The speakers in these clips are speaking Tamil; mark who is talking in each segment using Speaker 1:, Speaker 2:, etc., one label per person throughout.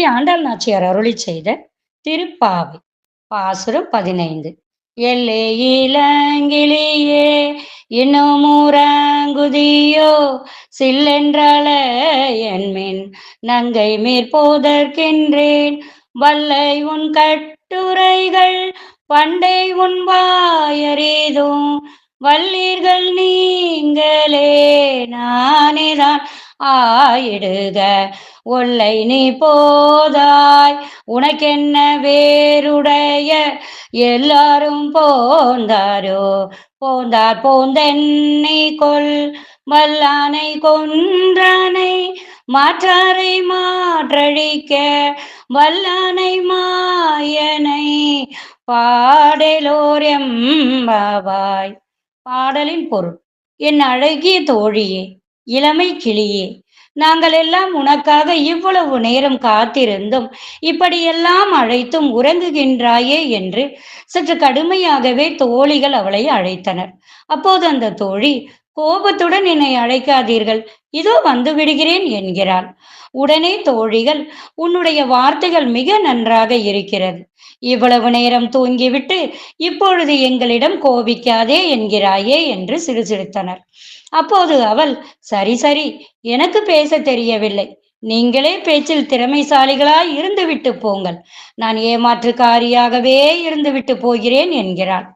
Speaker 1: ஸ்ரீ ஆண்டாள் நாச்சியார் அருளி செய்த திருப்பாவை. பாசுரம் பதினைந்து. எல்லே இளங்கிளியே இன்னும் ஊராங்குதியோ? சில்லென்றால என்மின் நங்கை மேற்போதற்கின்றேன் வல்லை உன் கட்டுரைகள் பண்டை உன் வாயறிதும். வல்லீர்கள் நீங்களே நானேதான் ஆயிடுக. ஒல்லை நீ போதாய். உனக்கென்ன வேருடைய? எல்லாரும் போந்தாரோ? போந்தார் போந்தென்னை கொல். வல்லானை கொன்றானை மாற்றாரை மாற்றழிக்க. வல்லானை மாயனை பாடலோர் எம்பாவாய். பாடலின் பொருள் என் அழகிய தோழியே இளமை கிளியே நாங்கள் எல்லாம் உனக்காக இவ்வளவு நேரம் காத்திருந்தும். இப்படியெல்லாம் அழைத்தும் உறங்குகின்றாயே என்று சற்று கடுமையாகவே தோழிகள் அவளை அழைத்தனர். அப்போது அந்த தோழி கோபத்துடன் என்னை அழைக்காதீர்கள். இதோ வந்து விடுகிறேன் என்கிறாள். உடனே தோழிகள் உன்னுடைய வார்த்தைகள் மிக நன்றாக இருக்கிறது. இவ்வளவு நேரம் தூங்கிவிட்டு இப்பொழுது எங்களிடம் கோபிக்காதே என்கிறாயே என்று சிறுசிறுத்தனர் அப்போது அவள் சரி சரி எனக்கு பேச தெரியவில்லை. நீங்களே பேச்சில் திறமைசாலிகளாய் இருந்துவிட்டு போங்கள். நான் ஏமாற்றுக்காரியாகவே இருந்துவிட்டு போகிறேன் என்கிறாள்.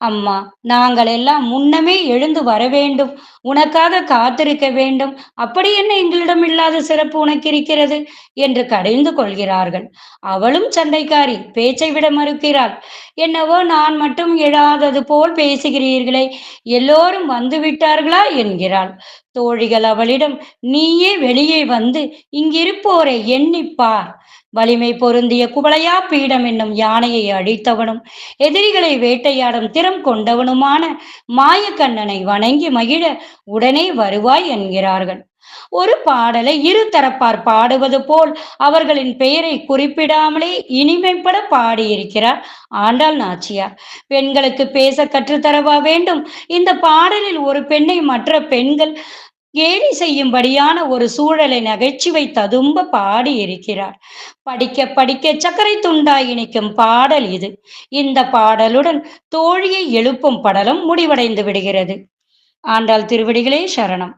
Speaker 1: அம்மா நாங்கள் எல்லாம் முன்னமே எழுந்து வர வேண்டும். உனக்காக காத்திருக்க வேண்டும். அப்படி என்ன எங்களிடம் இல்லாத சிறப்பு உனக்கு இருக்கிறது? என்று கடிந்து கொள்கிறார்கள். அவளும் சண்டைக்காரி பேச்சை விட மறுக்கிறாள். என்னவோ நான் மட்டும் எழாதது போல் பேசுகிறீர்களே எல்லோரும் வந்து விட்டார்களா என்கிறாள். தோழிகள் அவளிடம் நீயே வெளியே வந்து இங்கிருப்போரை எண்ணிப்பார். வலிமை பொருந்திய குவளையா பீடம் என்னும் யானையை அழித்தவனும் எதிரிகளை வேட்டையாடும் திறம் கொண்டவனுமான மாயக்கண்ணனை வணங்கி மகிழ உடனே வருவாய் என்கிறார்கள். ஒரு பாடலை இரு தரப்பார் பாடுவது போல் அவர்களின் பெயரை குறிப்பிடாமலே இனிமைப்பட பாடியிருக்கிறார் ஆண்டாள் நாச்சியார். பெண்களுக்கு பேச கற்றுத்தரவா வேண்டும்? இந்த பாடலில் ஒரு பெண்ணை மற்ற பெண்கள் கேலி செய்யும்படியான ஒரு சூழலை நகைச்சுவை ததும்ப பாடி இருக்கிறார். படிக்க படிக்க சர்க்கரை துண்டாய் இணைக்கும் பாடல் இது. இந்த பாடலுடன் தோழியை எழுப்பும் படலும் முடிவடைந்து விடுகிறது. ஆண்டாள் திருவடிகளே சரணம்.